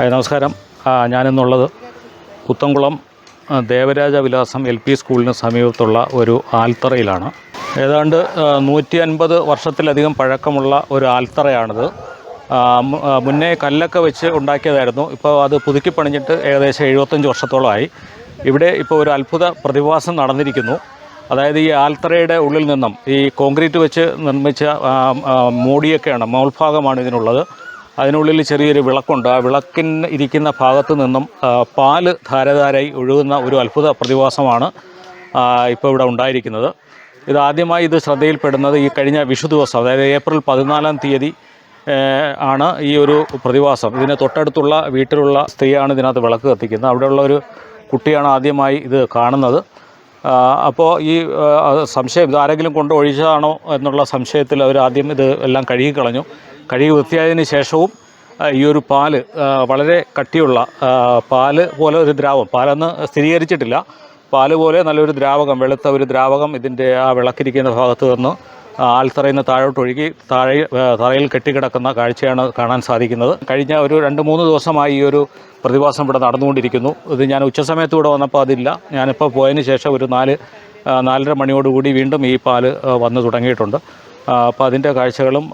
Hi നമസ്കാരം. ഞാനിന്നുള്ളത് പുത്തംകുളം ദേവരാജ വിലാസം L P സ്കൂളിന് സമീപത്തുള്ള ഒരു ആൽത്തറയിലാണ്. ഏതാണ്ട് നൂറ്റി അൻപത് വർഷത്തിലധികം പഴക്കമുള്ള ഒരു ആൽത്തറയാണിത്. മുന്നേ കല്ലൊക്കെ വെച്ച് ഉണ്ടാക്കിയതായിരുന്നു. ഇപ്പോൾ അത് പുതുക്കി പണിഞ്ഞിട്ട് ഏകദേശം എഴുപത്തഞ്ച് വർഷത്തോളമായി. ഇവിടെ ഇപ്പോൾ ഒരു അത്ഭുത പ്രതിഭാസം നടന്നിരിക്കുന്നു. അതായത് ഈ ആൽത്തറയുടെ ഉള്ളിൽ നിന്നും ഈ കോൺക്രീറ്റ് വെച്ച് നിർമ്മിച്ച മോടിയൊക്കെയാണ് മോൾഭാഗമാണ് ഇതിനുള്ളത്. അതിനുള്ളിൽ ചെറിയൊരു വിളക്കുണ്ട്. ആ വിളക്കിന് ഇരിക്കുന്ന ഭാഗത്ത് നിന്നും പാൽ ധാരധാരായി ഒഴുകുന്ന ഒരു അത്ഭുത പ്രതിഭാസമാണ് ഇപ്പോൾ ഇവിടെ ഉണ്ടായിരിക്കുന്നത്. ഇത് ആദ്യമായി ഇത് ശ്രദ്ധയിൽപ്പെടുന്നത് ഈ കഴിഞ്ഞ വിഷു ദിവസം അതായത് ഏപ്രിൽ പതിനാലാം തീയതി ആണ് ഈ ഒരു പ്രതിഭാസം. ഇതിന് തൊട്ടടുത്തുള്ള വീട്ടിലുള്ള സ്ത്രീയാണ് ഇതിനകത്ത് വിളക്ക് കത്തിക്കുന്നത്. അവിടെയുള്ള ഒരു കുട്ടിയാണ് ആദ്യമായി ഇത് കാണുന്നത്. അപ്പോൾ ഈ സംശയം ഇത് ആരെങ്കിലും കൊണ്ട് ഒഴിച്ചതാണോ എന്നുള്ള സംശയത്തിൽ അവർ ആദ്യം ഇത് എല്ലാം കഴുകി കളഞ്ഞു കഴുകി വൃത്തിയായതിനു ശേഷവും ഈ ഒരു പാൽ വളരെ കട്ടിയുള്ള പാൽ പോലെ ഒരു ദ്രാവം പാലെന്ന് സ്ഥിരീകരിച്ചിട്ടില്ല. പാൽ പോലെ നല്ലൊരു ദ്രാവകം വെളുത്ത ഒരു ദ്രാവകം ഇതിന്റെ ആ വിളക്കിരിക്കുന്ന ഭാഗത്ത് നിന്ന് ആൽത്തറയിൽ നിന്ന് താഴോട്ട് ഒഴുകി താഴെ തറയിൽ കെട്ടിക്കിടക്കുന്ന കാഴ്ചയാണ് കാണാൻ സാധിക്കുന്നത്. കഴിഞ്ഞ ഒരു രണ്ട് മൂന്ന് ദിവസമായി ഈ ഒരു പ്രതിഭാസം ഇവിടെ നടന്നുകൊണ്ടിരിക്കുന്നു. ഇത് ഞാൻ ഉച്ചസമയത്ത് ഇവിടെ വന്നപ്പോൾ അതില്ല. ഞാനിപ്പോൾ പോയതിന് ശേഷം ഒരു നാല് നാലര മണിയോടുകൂടി വീണ്ടും ഈ പാൽ വന്നു തുടങ്ങിയിട്ടുണ്ട്. അപ്പോൾ അതിന്റെ കാഴ്ചകളും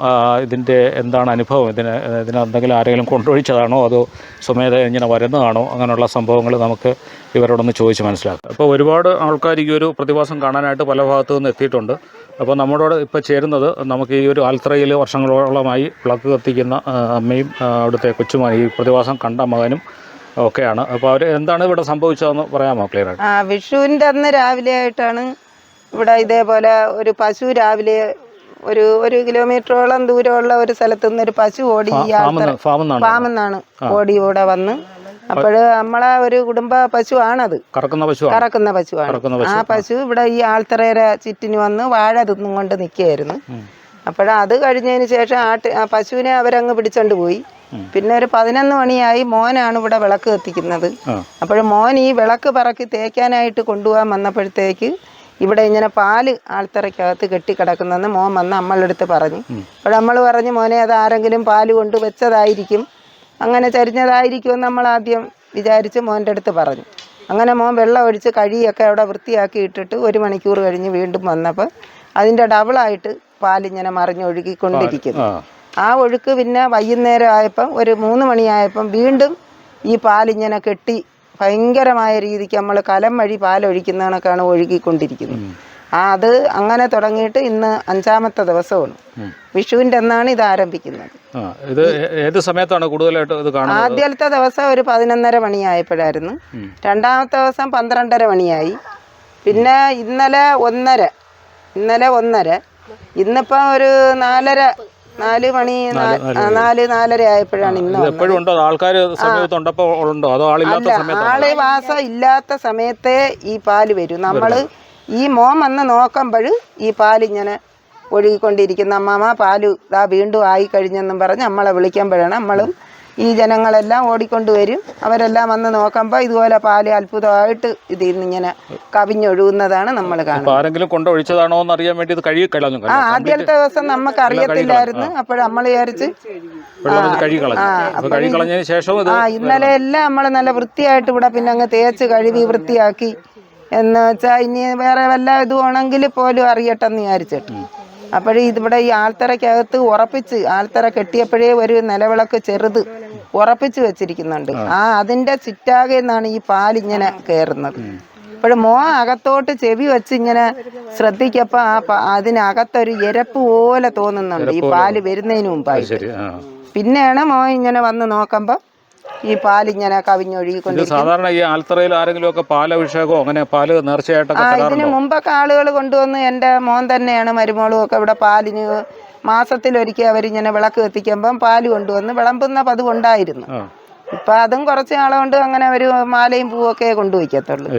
ഇതിന്റെ എന്താണ് അനുഭവം? ഇതിന് ഇതിന് എന്തെങ്കിലും ആരെങ്കിലും കൊണ്ടൊഴിച്ചതാണോ? അതോ സ്വമേധ ഇങ്ങനെ വരുന്നതാണോ? അങ്ങനെയുള്ള സംഭവങ്ങൾ നമുക്ക് ഇവരോടൊന്ന് ചോദിച്ച് മനസ്സിലാക്കാം. അപ്പോൾ ഒരുപാട് ആൾക്കാർ ഈ ഒരു പ്രതിഭാസം കാണാനായിട്ട് പല ഭാഗത്തു നിന്ന് എത്തിയിട്ടുണ്ട്. അപ്പോൾ നമ്മളോട് ഇപ്പോൾ ചേരുന്നത് നമുക്ക് ഈ ഒരു ആൽത്രയിൽ വർഷങ്ങളോളമായി വിളക്ക് കത്തിക്കുന്ന അമ്മയും അവിടുത്തെ കൊച്ചുമാൻ ഈ പ്രതിഭാസം കണ്ട മകനും ഒക്കെയാണ്. അപ്പോൾ അവർ എന്താണ് ഇവിടെ സംഭവിച്ചതെന്ന് പറയാമോ ക്ലിയർ ആയിട്ട് വിഷുവിന്റെ അന്ന് രാവിലെ ആയിട്ടാണ് ഇവിടെ ഇതേപോലെ ഒരു പശു രാവിലെ ഒരു ഒരു കിലോമീറ്ററോളം ദൂരമുള്ള ഒരു സ്ഥലത്തു നിന്ന് ഒരു പശു ഓടി ഫാമെന്നാണ് ഓടി ഇവിടെ വന്ന്. അപ്പോഴ് നമ്മളെ ഒരു കുടുംബ പശു ആണത് കറക്കുന്ന പശു കറക്കുന്ന പശുവാണ്. ആ പശു. ഇവിടെ ഈ ആൾത്തറയുടെ ചുറ്റിന് വന്ന് വാഴ തിന്നും കൊണ്ട് നിൽക്കുകയായിരുന്നു അപ്പോഴ അത് കഴിഞ്ഞതിന് ശേഷം ആട്ട് ആ പശുവിനെ അവരങ്ങ് പിടിച്ചോണ്ട് പോയി. പിന്നെ ഒരു പതിനൊന്ന് മണിയായി മോനാണ് ഇവിടെ വിളക്ക് കത്തിക്കുന്നത്. അപ്പോൾ മോൻ ഈ വിളക്ക് പറക്കി തേക്കാനായിട്ട് കൊണ്ടുപോകാൻ വന്നപ്പോഴത്തേക്ക് ഇവിടെ ഇങ്ങനെ പാൽ ആൾത്തറയ്ക്കകത്ത് കെട്ടിക്കിടക്കുന്നെന്ന് മോൻ വന്ന് നമ്മളെടുത്ത് പറഞ്ഞു. അപ്പോൾ നമ്മൾ പറഞ്ഞു മോനെ അത് ആരെങ്കിലും പാൽ കൊണ്ട് വെച്ചതായിരിക്കും. അങ്ങനെ ചരിഞ്ഞതായിരിക്കുമെന്ന് നമ്മൾ ആദ്യം വിചാരിച്ച് മോന്റെ അടുത്ത് പറഞ്ഞു. അങ്ങനെ മോൻ വെള്ളം ഒഴിച്ച് കഴിയൊക്കെ അവിടെ വൃത്തിയാക്കി ഇട്ടിട്ട് ഒരു മണിക്കൂർ കഴിഞ്ഞ് വീണ്ടും വന്നപ്പോൾ അതിന്റെ ഡബിളായിട്ട് പാലിങ്ങനെ മറിഞ്ഞൊഴുകിക്കൊണ്ടിരിക്കുന്നു ആ. ആ ഒഴുക്ക് പിന്നെ വൈകുന്നേരം ആയപ്പം ഒരു മൂന്ന് മണിയായപ്പം വീണ്ടും ഈ പാലിങ്ങനെ കെട്ടി ഭയങ്കരമായ രീതിക്ക് നമ്മൾ കലം വഴി പാലൊഴിക്കുന്ന കണക്കാണ് ഒഴുകിക്കൊണ്ടിരിക്കുന്നത് ആ അത് അങ്ങനെ തുടങ്ങിയിട്ട് ഇന്ന് അഞ്ചാമത്തെ ദിവസമാണ്. വിഷുവിന്റെ അന്നാണ് ഇത് ആരംഭിക്കുന്നത്. ഇത് ഏത് സമയത്താണ് കൂടുതലായിട്ട് ഇത് കാണുന്നത്? ആദ്യത്തെ ദിവസം ഒരു പതിനൊന്നര മണിയായപ്പോഴായിരുന്നു. രണ്ടാമത്തെ ദിവസം പന്ത്രണ്ടര മണിയായി. പിന്നെ ഇന്നലെ ഒന്നര ഇന്നലെ ഒന്നര ഇന്നിപ്പം ഒരു നാലര നാല് മണി നാല് നാലര ആയപ്പോഴാണ് ഇന്ന് എപ്പോഴും ഉണ്ടോ? ആൾക്കാർ സമയത്തുണ്ടപ്പോൾ ഉണ്ടോ? അതോ ആളില്ലാത്ത സമയത്ത്? ആൾ വാസം ഇല്ലാത്ത സമയത്തെ ഈ പാൽ വരും. നമ്മൾ ഈ മോൻ വന്ന് നോക്കുമ്പോൾ ഈ പാൽ ഇങ്ങനെ ഒഴുകിക്കൊണ്ടിരിക്കുന്ന. അമ്മാമ പാൽ ഇതാ വീണ്ടും ആയി കഴിഞ്ഞെന്നും പറഞ്ഞ് നമ്മളെ വിളിക്കുമ്പോഴാണ് നമ്മളും ഈ ജനങ്ങളെല്ലാം ഓടിക്കൊണ്ടുവരും അവരെല്ലാം വന്ന് നോക്കുമ്പോൾ ഇതുപോലെ പാൽ അത്ഭുതമായിട്ട് ഇതിൽ നിന്ന് ഇങ്ങനെ കവിഞ്ഞൊഴുകുന്നതാണ് നമ്മൾ കാണുന്നത്. ആരെങ്കിലും കൊണ്ടൊഴിച്ചതാണോ എന്ന് അറിയാൻ വേണ്ടി ഇത് കഴുകി കളഞ്ഞു ആ ആദ്യത്തെ ദിവസം നമുക്ക് അറിയത്തില്ലായിരുന്നു. അപ്പോൾ നമ്മൾ വിചാരിച്ച് കഴുകി കളഞ്ഞതിന് ആ ഇന്നലെ എല്ലാം നമ്മൾ നല്ല വൃത്തിയായിട്ട് ഇവിടെ പിന്നെ അങ്ങ് തേച്ച് കഴുകി വൃത്തിയാക്കി. എന്ന് വെച്ചാൽ ഇനി വേറെ വല്ല ഇതുവാണെങ്കിൽ പോലും അറിയട്ടെന്ന് വിചാരിച്ചിട്ട്. അപ്പോഴേ ഇതിവിടെ ഈ ആൽത്തറയ്ക്കകത്ത് ഉറപ്പിച്ച് ആൽത്തറ കെട്ടിയപ്പോഴേ ഒരു നിലവിളക്ക് ചെറുത് ഉറപ്പിച്ച് വെച്ചിരിക്കുന്നുണ്ട്. ആ. അതിന്റെ ചിറ്റാകെ നിന്നാണ് ഈ പാലിങ്ങനെ കയറുന്നത് അപ്പോഴും മോ അകത്തോട്ട് ചെവി വെച്ച് ഇങ്ങനെ ശ്രദ്ധിക്കപ്പോൾ ആ അതിനകത്തൊരു എരപ്പ് പോലെ തോന്നുന്നുണ്ട് ഈ പാൽ വരുന്നതിന് മുമ്പായിട്ട്. ആ. പിന്നെയാണ് മോ ഇങ്ങനെ വന്ന് നോക്കുമ്പോൾ ഈ പാലിങ്ങനെ ഇത് കവിഞ്ഞൊഴുകിക്കൊണ്ടിരിക്കും. സാധാരണ ഈ ആൽത്തറയിൽ ആരെങ്കിലും ഒക്കെ പാലഭിഷേകമോ അങ്ങനെ പാൽ നേർച്ചയായിട്ടൊക്കെ ഇതിന് മുമ്പൊക്കെ ആളുകൾ കൊണ്ടുവന്ന് എന്റെ മോൻ തന്നെയാണ് മരുമോളും ഒക്കെ ഇവിടെ പാലിന് മാസത്തിലൊരിക്കൽ അവരിങ്ങനെ വിളക്ക് കത്തിക്കുമ്പം പാൽ കൊണ്ടുവന്ന് വിളമ്പുന്ന പതിവ് ഉണ്ടായിരുന്നു ഇപ്പം അതും കുറച്ച് നാളെ കൊണ്ട് അങ്ങനെ അവർ മാലയും പൂവൊക്കെ കൊണ്ടുവയ്ക്കത്തുള്ളൂ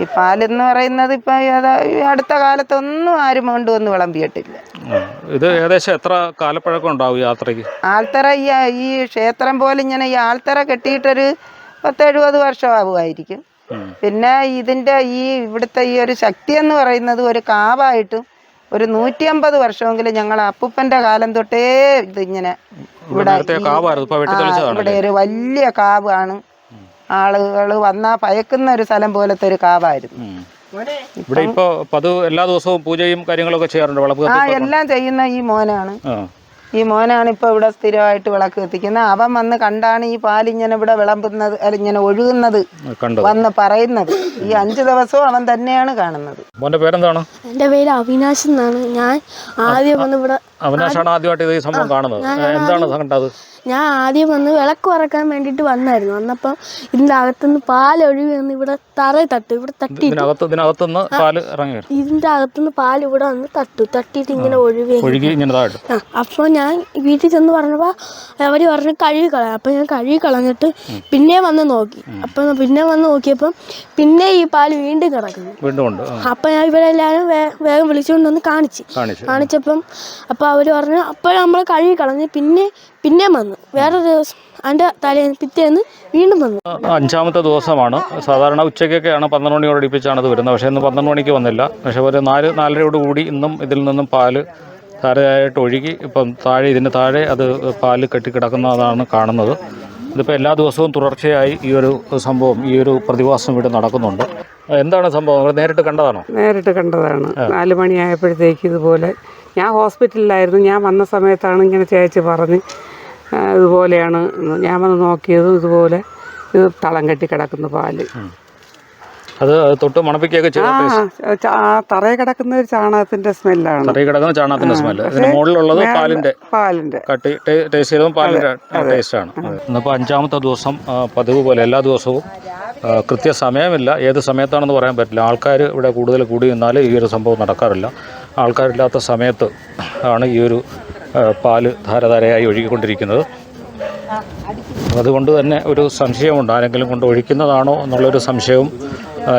ഈ പാലെന്ന് പറയുന്നത് ഇപ്പം അടുത്ത കാലത്തൊന്നും ആരും കൊണ്ടുവന്ന് വിളമ്പിയിട്ടില്ല. ഇത് ഏകദേശം എത്ര കാലപ്പഴക്കം ഉണ്ടാവും യാത്രയ്ക്ക്? ആൾത്തറ ഈ ഈ ക്ഷേത്രം പോലെ ഇങ്ങനെ ഈ ആൾത്തറ കെട്ടിയിട്ടൊരു പത്തെഴുപത് വർഷമാവുമായിരിക്കും. പിന്നെ ഇതിന്റെ ഈ ഇവിടുത്തെ ഈ ഒരു ശക്തി എന്ന് പറയുന്നത് ഒരു കാവായിട്ടും ഒരു നൂറ്റി അമ്പത് വർഷമെങ്കിലും ഞങ്ങൾ അപ്പൂപ്പന്റെ കാലം തൊട്ടേ ഇതിങ്ങനെ ഇവിടെ ഈ- ആ, ഇവിടെ ഒരു വലിയ കാവാണ്. ആളുകൾ വന്നാ പയക്കുന്ന ഒരു സ്ഥലം പോലത്തെ ഒരു കാവായിരുന്നു. ഇവിടെ ഇപ്പൊ പതിവ് എല്ലാ ദിവസവും പൂജയും കാര്യങ്ങളൊക്കെ ചെയ്യാറുണ്ട് വളപ്പ് ആ എല്ലാം ചെയ്യുന്ന ഈ മോനാണ്. ഈ മോനാണ് ഇപ്പോൾ ഇവിടെ സ്ഥിരമായിട്ട് വിളക്ക് കത്തിക്കുന്നത്. അവൻ വന്ന് കണ്ടാണ് ഈ പാലിങ്ങനെ ഇവിടെ വിളമ്പുന്നത് അല്ല ഇങ്ങനെ ഒഴുകുന്നത് വന്ന് പറയുന്നത്. ഈ അഞ്ചു ദിവസവും അവൻ തന്നെയാണ് കാണുന്നത്. മോന്റെ പേരെന്താണ്? എന്റെ പേര് അവിനാശ് എന്നാണ്. ഞാൻ ആദ്യം വന്ന് ഇവിടെ അവിനാശാണ് ആദ്യമായിട്ട് ഈ സംഭവം കാണുന്നത്. എന്താണ് കണ്ടത് ഞാൻ ആദ്യം വന്ന് വിളക്ക് കുറയ്ക്കാൻ വേണ്ടിയിട്ട് വന്നായിരുന്നു. വന്നപ്പോൾ ഇതിന്റെ അകത്തുനിന്ന് പാലൊഴുകി വന്ന് ഇവിടെ തറ തട്ടു ഇവിടെ തട്ടി. ഇതിന്റെ ഇതിനകത്തുനിന്ന് പാൽ ഇറങ്ങി ഇതിന്റെ അകത്തുനിന്ന് പാൽ ഇവിടെ വന്ന് തട്ടു തട്ടിയിട്ട് ഇങ്ങനെ ഒഴുകി അപ്പൊ ഒഴുകി ഇങ്ങനെ താഴെ ആ അപ്പോൾ ഞാൻ വീട്ടിൽ ചെന്ന് പറഞ്ഞപ്പോൾ അവർ പറഞ്ഞു കഴുകി കളയാം. അപ്പോൾ ഞാൻ കഴുകി കളഞ്ഞിട്ട് പിന്നെ വന്ന് നോക്കി. അപ്പോൾ പിന്നെ വന്ന് നോക്കിയപ്പം പിന്നെ ഈ പാൽ വീണ്ടും കിടക്കുന്നു. വീണ്ടും അപ്പം ഞാൻ ഇവരെല്ലാവരും വേഗം വിളിച്ചുകൊണ്ട് വന്ന് കാണിച്ച്. കാണിച്ചു. കാണിച്ചപ്പം അപ്പോൾ അവർ പറഞ്ഞു അപ്പോൾ നമ്മൾ കഴുകി കളഞ്ഞ് പിന്നെ പിന്നെ വന്നു. വേറൊരു ദിവസം അതിന്റെ തലേന്ന് പിറ്റേന്ന് വീണ്ടും വന്നു. അഞ്ചാമത്തെ ദിവസമാണ്. സാധാരണ ഉച്ചയ്ക്കൊക്കെയാണ് പന്ത്രണ്ട് മണിയോട് അടുപ്പിച്ചാണ് അത് വരുന്നത്. പക്ഷേ ഇന്ന് പന്ത്രണ്ട് മണിക്ക് വന്നില്ല. പക്ഷേ ഒരു നാല് നാലരയോട് കൂടി ഇന്നും ഇതിൽ നിന്നും പാൽ ധാരയായിട്ട് ഒഴുകി ഇപ്പം താഴെ ഇതിന്റെ താഴെ അത് പാൽ കെട്ടിക്കിടക്കുന്നതാണ് കാണുന്നത്. ഇതിപ്പോൾ എല്ലാ ദിവസവും തുടർച്ചയായി ഈ ഒരു സംഭവം ഈ ഒരു പ്രതിഭാസം ഇവിടെ നടക്കുന്നുണ്ട്. എന്താണ് സംഭവം? നേരിട്ട് കണ്ടതാണോ? നേരിട്ട് കണ്ടതാണ്. നാല് മണിയായപ്പോഴത്തേക്ക് ഇതുപോലെ ഞാൻ ഹോസ്പിറ്റലിലായിരുന്നു. ഞാൻ വന്ന സമയത്താണ് ഇങ്ങനെ ചേച്ചി പറഞ്ഞ് ഇതുപോലെയാണ്. ഞാൻ വന്ന് നോക്കിയതും ഇതുപോലെ ഇത് തളം കെട്ടി കിടക്കുന്ന പാൽ. അത് തൊട്ട് മണപ്പിക്കുകയൊക്കെ ചെയ്യും ചെയ്തു ആ തറയിൽ കിടക്കുന്ന ഒരു ചാണകത്തിന്റെ സ്മെല്ലാണ്. തറയിൽ കിടക്കുന്ന ചാണകത്തിന്റെ സ്മെല്ല്. ഇതിന് മുകളിലുള്ളത് പാലിന്റെ പാലിന്റെ. കട്ടി ടേസ്റ്റ് ചെയ്തതും പാലിന്റെ ടേസ്റ്റാണ് ഇന്നിപ്പോൾ അഞ്ചാമത്തെ ദിവസം പതിവ് പോലെ എല്ലാ ദിവസവും കൃത്യ കൃത്യസമയമില്ല ഏത് സമയത്താണെന്ന് പറയാൻ പറ്റില്ല. ആൾക്കാർ ഇവിടെ കൂടുതൽ കൂടി നിന്നാൽ ഈ ഒരു സംഭവം നടക്കാറില്ല. ആൾക്കാരില്ലാത്ത സമയത്ത് ആണ് ഈ ഒരു പാൽ ധാരധാരയായി ഒഴുകിക്കൊണ്ടിരിക്കുന്നത്. അതുകൊണ്ട് തന്നെ ഒരു സംശയമുണ്ട്. ആരെങ്കിലും കൊണ്ട് ഒഴിക്കുന്നതാണോ എന്നുള്ളൊരു സംശയവും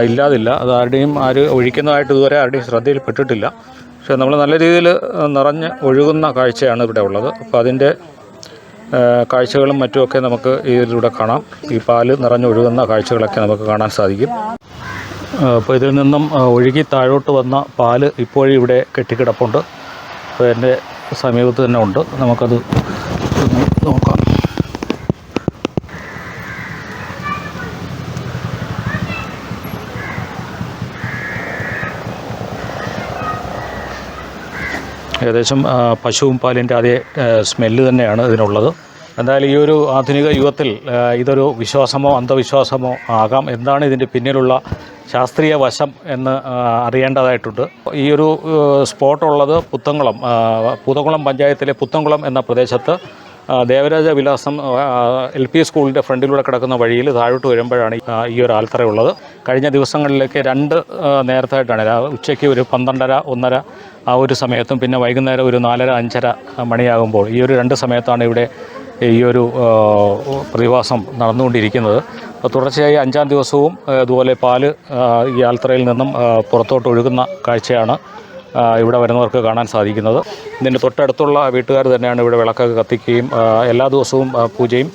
ഇല്ലാതില്ല. അത് ആരുടെയും ആര് ഒഴിക്കുന്നതായിട്ട് ഇതുവരെ ആരുടെയും ശ്രദ്ധയിൽപ്പെട്ടിട്ടില്ല. പക്ഷേ നമ്മൾ നല്ല രീതിയിൽ നിറഞ്ഞ് ഒഴുകുന്ന കാഴ്ചയാണ് ഇവിടെ ഉള്ളത്. അപ്പോൾ അതിന്റെ കാഴ്ചകളും മറ്റുമൊക്കെ നമുക്ക് ഇതിലൂടെ കാണാം. ഈ പാൽ നിറഞ്ഞൊഴുകുന്ന കാഴ്ചകളൊക്കെ നമുക്ക് കാണാൻ സാധിക്കും. അപ്പോൾ ഇതിൽ നിന്നും ഒഴുകി താഴോട്ട് വന്ന പാൽ ഇപ്പോഴും ഇവിടെ കെട്ടിക്കിടപ്പുണ്ട്. അപ്പോൾ എന്റെ സമീപത്ത് തന്നെ ഉണ്ട്. നമുക്കത് നോക്കാം. ഏകദേശം പശുവും പാലിന്റെ അതേ സ്മെല്ല് തന്നെയാണ് ഇതിനുള്ളത്. എന്തായാലും ഈ ഒരു ആധുനിക യുഗത്തിൽ ഇതൊരു വിശ്വാസമോ അന്ധവിശ്വാസമോ ആകാം എന്താണ് ഇതിന്റെ പിന്നിലുള്ള ശാസ്ത്രീയ വശം എന്ന് അറിയേണ്ടതായിട്ടുണ്ട്. ഈ ഒരു സ്പോട്ടുള്ളത് പുത്തംകുളം ആ, പഞ്ചായത്തിലെ പുത്തംകുളം എന്ന പ്രദേശത്ത് ദേവരാജ വിലാസം എൽ പി സ്കൂളിന്റെ ഫ്രണ്ടിലൂടെ കിടക്കുന്ന വഴിയിൽ താഴോട്ട് വരുമ്പോഴാണ് ഈ- ഒരു ആൽത്തറ ഉള്ളത്. കഴിഞ്ഞ ദിവസങ്ങളിലേക്ക് രണ്ട് നേരത്തായിട്ടാണ് ഉച്ചയ്ക്ക് ഒരു പന്ത്രണ്ടര ഒന്നര ആ ഒരു സമയത്തും പിന്നെ വൈകുന്നേരം ഒരു നാലര അഞ്ചര മണിയാകുമ്പോൾ ഈ ഒരു രണ്ട് സമയത്താണ് ഇവിടെ ഈ ഒരു പ്രതിഭാസം നടന്നുകൊണ്ടിരിക്കുന്നത്. തുടർച്ചയായി അഞ്ചാം ദിവസവും അതുപോലെ പാൽ ഈ ആൽത്തറയിൽ നിന്നും പുറത്തോട്ട് ഒഴുകുന്ന കാഴ്ചയാണ് ഇവിടെ വരുന്നവർക്ക് കാണാൻ സാധിക്കുന്നത്. ഇതിന്റെ തൊട്ടടുത്തുള്ള വീട്ടുകാർ തന്നെയാണ് ഇവിടെ വിളക്കൊക്കെ കത്തിക്കുകയും എല്ലാ ദിവസവും പൂജയും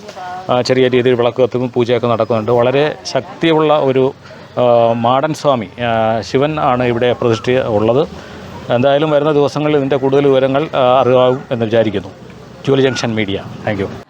ചെറിയ രീതിയിൽ വിളക്ക് കത്തിക്കും പൂജയൊക്കെ നടക്കുന്നുണ്ട്. വളരെ ശക്തിയുള്ള ഒരു മാടൻ സ്വാമി ശിവൻ ആണ് ഇവിടെ പ്രതിഷ്ഠ ഉള്ളത്. എന്തായാലും വരുന്ന ദിവസങ്ങളിൽ ഇതിന്റെ കൂടുതൽ വിവരങ്ങൾ അറിവാകും എന്ന് വിചാരിക്കുന്നു. Julie junction media. താങ്ക്